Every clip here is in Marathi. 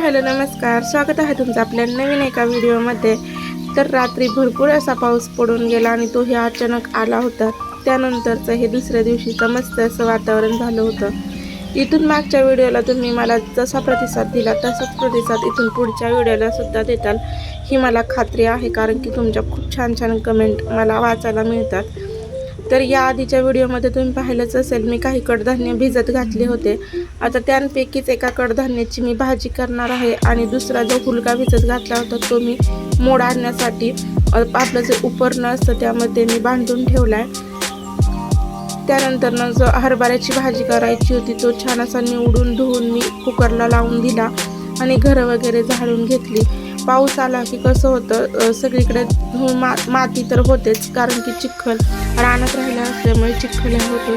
हॅलो नमस्कार. स्वागत आहे तुमचं आपल्या नवीन एका व्हिडिओमध्ये. तर रात्री भरपूर असा पाऊस पडून गेला आणि तोही अचानक आला होता. त्यानंतरचं हे दुसऱ्या दिवशीचं मस्त असं वातावरण झालं होतं. इथून मागच्या व्हिडिओला तुम्ही मला जसा प्रतिसाद दिला तसाच प्रतिसाद इथून पुढच्या व्हिडिओला सुद्धा देताल. ही मला खात्री आहे कारण की तुमच्या खूप छान छान कमेंट मला वाचायला मिळतात. तर या आधीच्या व्हिडिओमध्ये तुम्ही पाहिलंच असेल मी काही कडधान्य भिजत घातले होते. आता त्यांपैकीच एका कडधान्याची मी भाजी करणार आहे आणि दुसरा जो हुलका भिजत घातला होता तो मी मोड आणण्यासाठी आपलं जे उपरणं असतं त्यामध्ये मी बांधून ठेवला आहे त्यानंतर जो हरभऱ्याची भाजी करायची होती तो छान असा निवडून धुवून मी कुकरला लावून दिला आणि घरं वगैरे झाडून घेतली. पाऊस आला की कसं होतं सगळीकडे धूळ मा माती तर होतेच कारण की चिखल रानात राहिला असल्यामुळे चिखल होतो.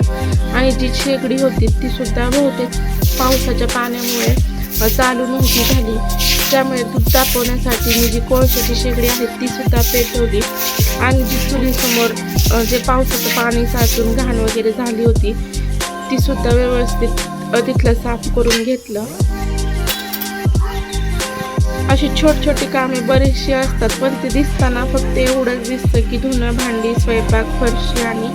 आणि जी शेगडी होती ती सुद्धा बहुतेक पावसाच्या पाण्यामुळे चालू नव्हती झाली. त्यामुळे दूध तापवण्यासाठी मी जी कोळशाची शेगडी आहे ती सुद्धा पेटवली. आणि जी चुलीसमोर जे पावसाचं पाणी साचून घाण वगैरे झाली होती ती सुद्धा व्यवस्थित तिथलं साफ करून घेतलं. अशी छोट छोटी कामे बरीचशी असतात पण ते दिसताना फक्त एवढंच दिसतं की धुणं भांडी स्वयंपाक फरशी आणि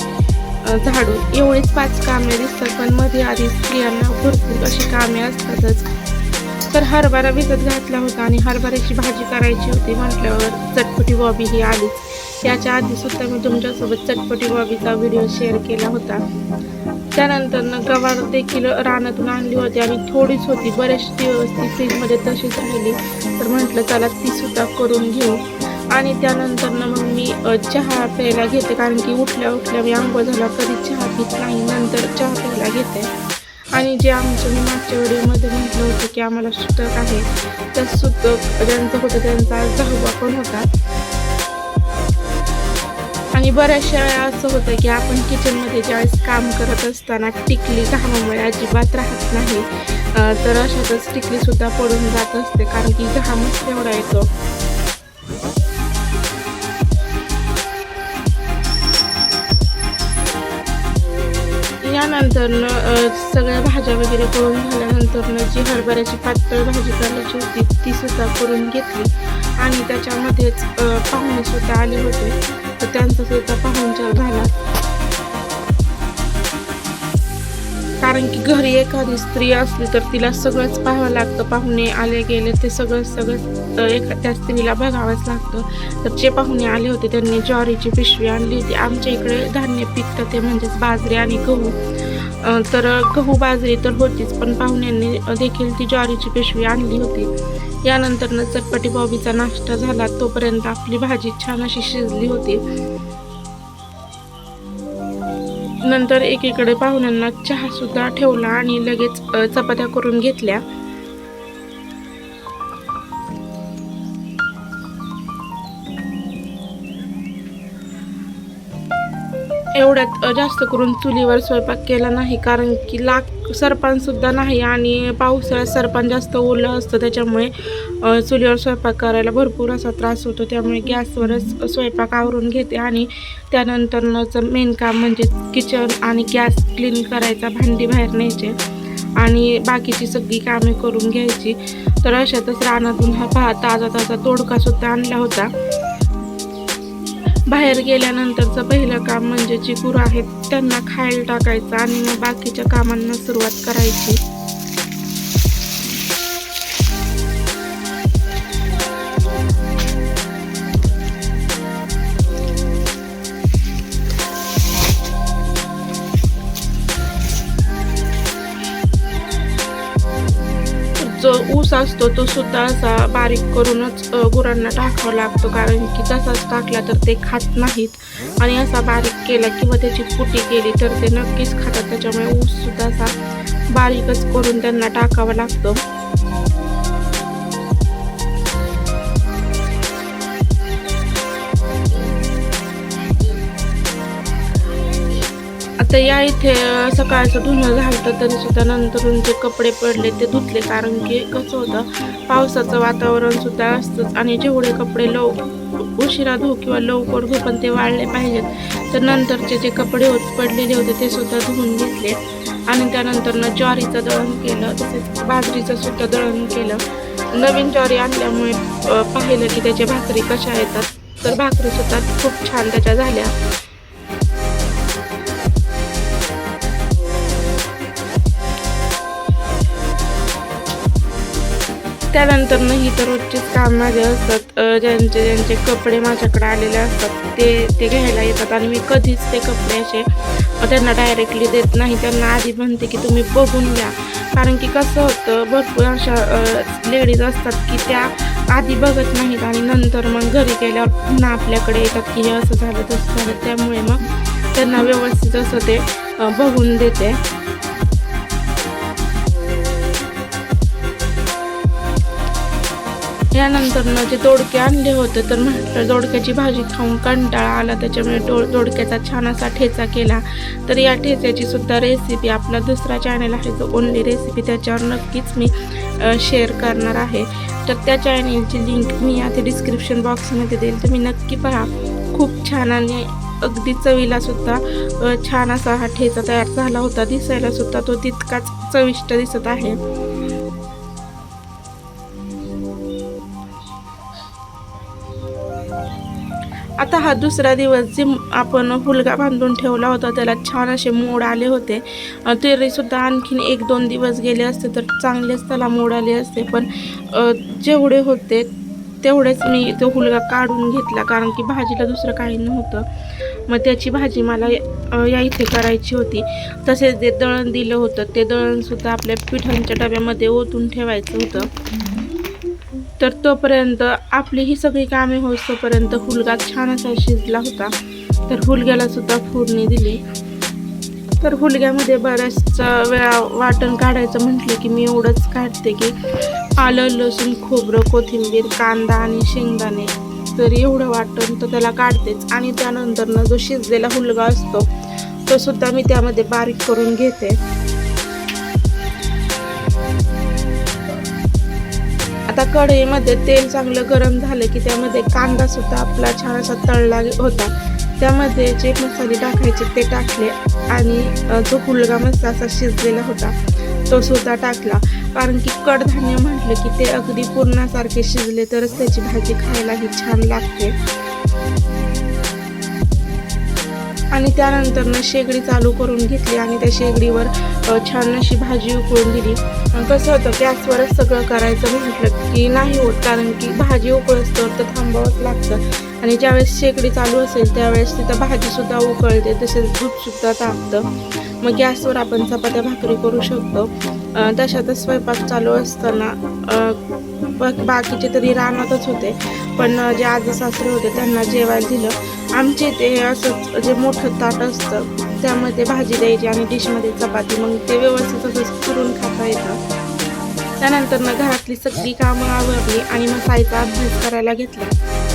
झाडू एवढीच पाच कामे दिसतात. पण मध्ये आधी स्त्रियांना भरपूर अशी कामे असतातच. तर हरभरा विकत घातला होता आणि हरभऱ्याची भाजी करायची होती म्हटल्यावर चटपटी बॉबी ही आलीच. याच्या आधी सुद्धा मी तुमच्यासोबत चटपटी बॉबीचा व्हिडिओ शेअर केला होता. त्यानंतर गवार देखील रानातून आणली होती आणि थोडीच होती. बरेचशी व्यवस्थित फ्रीजमध्ये तशीच राहिली. तर म्हटलं चला ती सुद्धा करून घेऊ. आणि त्यानंतर मग मी चहा प्यायला घेते. कारण की उठल्या उठल्या मी आंघोळ झाला कधी चहा पित नाही. नंतर चहा प्यायला घेते. आणि जे आमचं मी मागच्या व्हिडिओमध्ये म्हटलं होतं की आम्हाला सुतक आहे त्या सुतक ज्यांचं होतं त्यांचा आज दहावा पण होता. आणि बऱ्याचशा वेळा असं होतं की आपण किचनमध्ये ज्यावेळेस काम करत असताना टिकली घामामुळे अजिबात राहत नाही. तर अशातच टिकलीसुद्धा पडून जात असते कारण की घामच तेवढा येतो. यानंतर सगळ्या भाज्या वगैरे करून झाल्यानंतर जी हरभऱ्याची पातळ भाजी करायची होती ती सुद्धा करून घेतली. आणि त्याच्यामध्येच पाहुणेसुद्धा पाहुणे सुद्धा आले होते. तर त्यांचा सुद्धा पाहुणचार झाला कारण की घरी एखादी स्त्री असली तर तिला सगळंच पाहावं लागतं. पाहुणे आले गेले ते सगळं सगळं एका त्या स्त्रीला बघावंच लागतं. तर जे पाहुणे आले होते त्यांनी ज्वारीची पिशवी आणली होती. आमच्या इकडे धान्य पिकतं ते म्हणजेच बाजरी आणि गहू. तर गहू बाजरी तर होतीच पण पाहुण्यांनी देखील ती ज्वारीची पिशवी आणली होती. यानंतरनं चटपटी बॉबीचा नाश्ता झाला. तोपर्यंत आपली भाजी छान अशी शिजली होती. नंतर एकीकडे पाहुण्यांना चहा सुद्धा ठेवला आणि लगेच चपात्या करून घेतल्या. एवढ्यात जास्त करून चुलीवर स्वयंपाक केला नाही. कारण की लाक सरपण सुद्धा नाही आणि पावसाळ्यात सरपण जास्त ओलं असतं. त्याच्यामुळे चुलीवर स्वयंपाक करायला भरपूर असा त्रास होतो. त्यामुळे गॅसवरच स्वयंपाक आवरून घेते आणि त्यानंतरचं मेन काम म्हणजे किचन आणि गॅस क्लीन करायचा भांडी बाहेर न्यायचे आणि बाकीची सगळी कामे करून घ्यायची. तर अशातच रानातून हा पहा ताजा ताजा तोडकासुद्धा आणला होता. बाहेर गेल्यानंतरचं पहिलं काम म्हणजे जी गुरं आहेत. त्यांना खायला टाकायचं आणि मग बाकीच्या कामांना सुरुवात करायची. असतो तो सुद्धा असा बारीक करूनच गुरांना टाकावा लागतो. कारण की तसाच टाकला तर ते खात नाहीत. आणि असा बारीक केला किंवा त्याची फुटी केली तर ते नक्कीच खातात. त्याच्यामुळे ऊस सुद्धा असा बारीकच करून त्यांना टाकावा लागतो. आता या इथे सकाळचं धुणं झालं तरी सुद्धा नंतरून जे कपडे पडले ते धुतले कारण की कसं होतं पावसाचं वातावरण सुद्धा असतं आणि जेवढे कपडे लव उशिरा धु किंवा लवकर धुऊ पण ते वाळले पाहिजेत. तर नंतरचे जे कपडे होत पडलेले होते ते सुद्धा धुवून घेतले. आणि त्यानंतरनं ज्वारीचं दळण केलं तसेच बाजरीचं सुद्धा दळण केलं. नवीन ज्वारी आणल्यामुळे पाहिलं की त्याच्या भाकरी कशा येतात. तर भाकरी सुद्धा खूप छान त्याच्या झाल्या. त्यानंतर ही तर रोजचीच काम माझे असतात ज्यांचे ज्यांचे कपडे माझ्याकडे आलेले असतात ते ते घ्यायला येतात आणि मी कधीच ते कपडे असे त्यांना डायरेक्टली देत नाही. त्यांना आधी म्हणते की तुम्ही बघून घ्या. कारण की कसं होतं भरपूर अशा लेडीज असतात की त्या आधी बघत नाहीत आणि नंतर मग घरी गेल्यावर पुन्हा आपल्याकडे येतात की हे असं झालं तसं झालं. त्यामुळे मग त्यांना व्यवस्थित असं ते बघून देते. यानंतर जे दोडके आणले होते तर म्हटलं दोडक्याची भाजी खाऊन कंटाळा आला. त्याच्यामुळे डो दोडक्याचा छान असा ठेचा केला. तर या ठेच्याची सुद्धा रेसिपी आपला दुसरा चॅनल आहे. जो ओनली रेसिपी त्याच्यावर नक्कीच मी शेअर करणार आहे. तर त्या चॅनलची लिंक मी आता डिस्क्रिप्शन बॉक्समध्ये देईल. तुम्ही नक्की पहा. खूप छान आणि अगदी चवीला सुद्धा छान असा हा ठेचा तयार झाला होता. दिसायला सुद्धा तो तितकाच चविष्ट दिसत आहे. आता हा दुसरा दिवस जे आपण फुलगा बांधून ठेवला होता त्याला छान असे मोड आले होते. तरीसुद्धा सुद्धा आणखीन एक दोन दिवस गेले असते तर चांगलेच त्याला मोड आले असते. पण जेवढे होते तेवढेच मी तो हुलगा काढून घेतला कारण की भाजीला दुसरं काही नव्हतं. मग त्याची भाजी मला या इथे करायची होती. तसेच जे दळण दिलं होतं ते दळणसुद्धा आपल्या पिठांच्या डब्यामध्ये ओतून ठेवायचं होतं. तर तोपर्यंत आपली ही सगळी कामे होईस्तोपर्यंत हुलगा छान असा शिजला होता. तर हुलग्याला सुद्धा फोडणी दिली. तर हुलग्यामध्ये बऱ्याचशा वेळा वाटण काढायचं म्हटलं की मी एवढंच काढते की आलं लसूण खोबरं कोथिंबीर कांदा आणि शेंगदाणे तर एवढं वाटण तर त्याला काढतेच. आणि त्यानंतरनं जो शिजलेला हुलगा असतो तो सुद्धा मी त्यामध्ये बारीक करून घेते. आता कढईमध्ये तेल चांगलं गरम झालं की त्यामध्ये कांदा सुद्धा आपला छान असा तळला होता. त्यामध्ये जे मसाले टाकायचे ते टाकले आणि जो पुलगा मसाला असा शिजलेला होता तो सुद्धा टाकला. कारण की कडधान्य म्हटलं की ते अगदी पूर्णासारखे शिजले तरच त्याची भाजी खायलाही छान लागते. आणि त्यानंतरनं शेगडी चालू करून घेतली आणि त्या शेगडीवर छान अशी भाजी उकळून दिली. कसं होतं गॅसवरच सगळं करायचं म्हटलं की नाही होत कारण की भाजी उकळत तर थांबावंच लागतं. आणि ज्यावेळेस शेगडी चालू असेल त्यावेळेस तिथं भाजीसुद्धा उकळते तसेच दूधसुद्धा तापतं. मग गॅसवर आपण चपात्या भाकरी करू शकतो. तशातच स्वयंपाक चालू असताना बाकीचे तरी रानातच होते. पण जे आजी सासरे होते त्यांना जेवायला दिलं. आमचे ते असंच जे मोठं ताट असतं त्यामध्ये भाजी द्यायची आणि डिशमध्ये चपाती. मग ते व्यवस्थित असं करून खाता येतं. त्यानंतर मग घरातली सगळी कामं आवरली आणि मग साईचा अभ्यास करायला घेतला.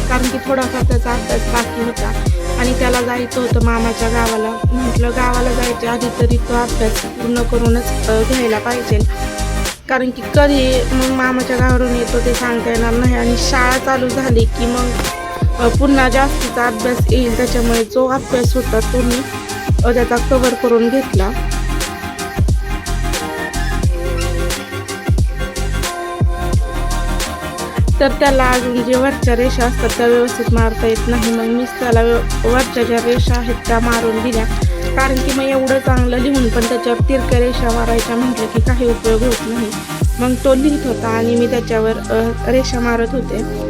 कारण की थोडाफार त्याचा अभ्यास बाकी होता. आणि त्याला जायचं होतं मामाच्या गावाला. म्हटलं गावाला जायच्या आधी तरी तो अभ्यास पूर्ण करूनच घ्यायला पाहिजे. कारण की कधी मग मामाच्या गावावरून येतो ते सांगता येणार नाही. आणि शाळा चालू झाली की मग पुन्हा जास्तीचा अभ्यास येईल त्याच्यामुळे जो अभ्यास होता तो मी त्याचा कवर करून घेतला. तर त्याला अजून जे वरच्या रेषा असतात त्या व्यवस्थित मारता येत नाही. मग मीच त्याला वरच्या ज्या रेषा आहेत त्या मारून दिल्या. कारण की मग एवढं चांगलं लिहून पण त्याच्यावर तिरक्या रेषा मारायच्या म्हटलं की काही उपयोग होत नाही. मग तो लिहित होता आणि मी त्याच्यावर रेषा मारत होते.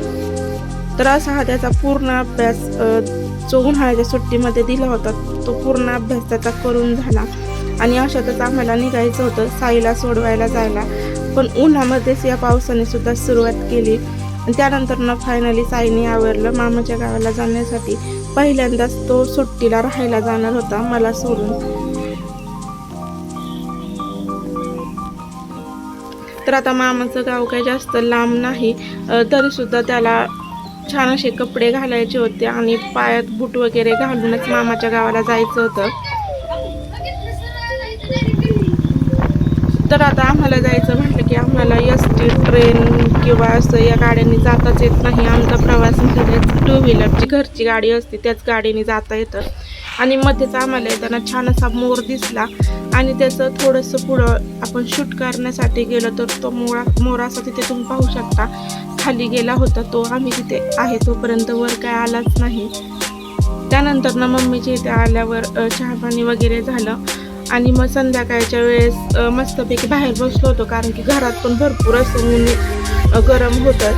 तर असा हा त्याचा पूर्ण अभ्यास जो उन्हाळ्याच्या सुट्टीमध्ये दिला होता तो पूर्ण अभ्यास त्याचा करून झाला. आणि अशातच आम्हाला निघायचं होतं साईला सोडवायला जायला. पण उन्हामध्येच या पावसाने सुद्धा सुरुवात केली. आणि त्यानंतर फायनली साईने आवरलं मामाच्या गावाला जाण्यासाठी. पहिल्यांदाच तो सुट्टीला राहायला जाणार होता मला सोडून. तर आता मामाचं गाव काही जास्त लांब नाही तरीसुद्धा तरी सुद्धा त्याला छान असे कपडे घालायचे होते आणि पायात बूट वगैरे घालूनच मामाच्या गावाला जायचं होतं. तर आता आम्हाला जायचं म्हटलं की आम्हाला एस टी ट्रेन किंवा असं या गाड्यांनी जाताच येत नाही. आमचा प्रवास म्हणजे टू व्हीलरची घरची गाडी असते त्याच गाडीने जाता येतं. आणि मध्येच आम्हाला येताना छान असा मोर दिसला आणि त्याचं थोडंसं पुढं आपण शूट करण्यासाठी गेलो तर तो मोरा मोर असा तिथे तुम्ही पाहू शकता. खाली गेला होता तो आम्ही तिथे आहे तोपर्यंत वर काय आलाच नाही. त्यानंतर ना मम्मीच्या इथे आल्यावर चहापाणी वगैरे झालं. आणि मग संध्याकाळच्या वेळेस मस्तपैकी बाहेर बसलो होतो कारण की घरात पण भरपूर असं ऊन गरम होतं.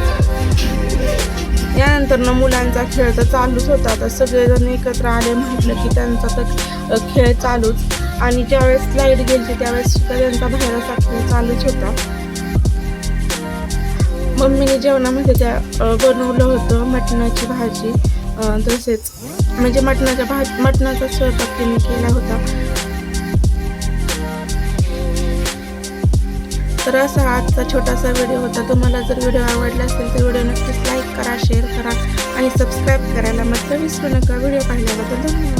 यानंतर ना मुलांचा खेळ तर चालूच होता. आता सगळेजण एकत्र आले म्हटलं की त्यांचा तर खेळ चालूच. आणि ज्यावेळेस लाइट गेली त्यावेळेस सुद्धा त्यांचा असा खेळ चालूच होता. मम्मीने जेवणामध्ये त्या बनवलं होतं मटणाची भाजी. तसेच म्हणजे मटणाच्या भाज मटणाचा स्वयंपाक तिने केला होता. तर असा आजचा छोटासा व्हिडिओ होता. तुम्हाला जर व्हिडिओ आवडला असेल तर व्हिडिओ नक्कीच लाईक करा शेअर करा आणि सबस्क्राईब करायला मात्र विसरू नका. व्हिडिओ पाहिल्याबद्दल धन्यवाद.